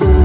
you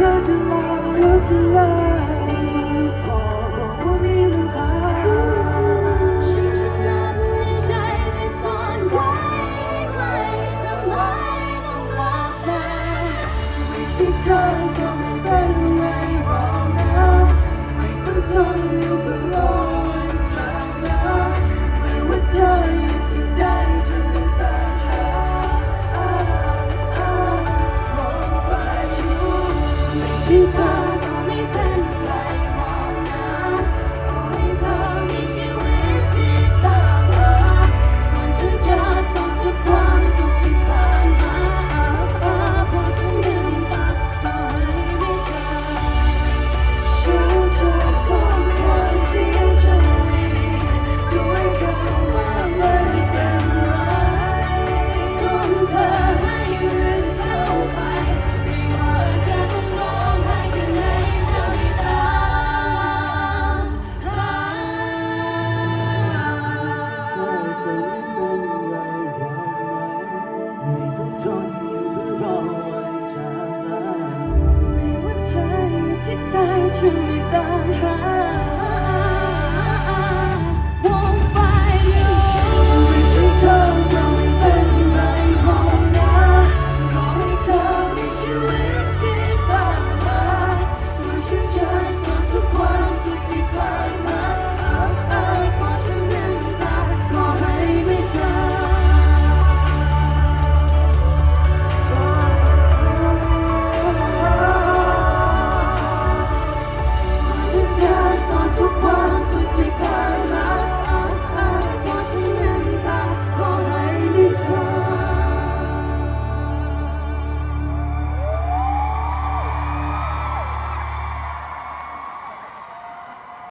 ว่าเธอจ 你在。 ทนอยู่เพื่อรอวันจากลาไม่ว่าเธออยู่ที่ใดฉันไม่ตามหา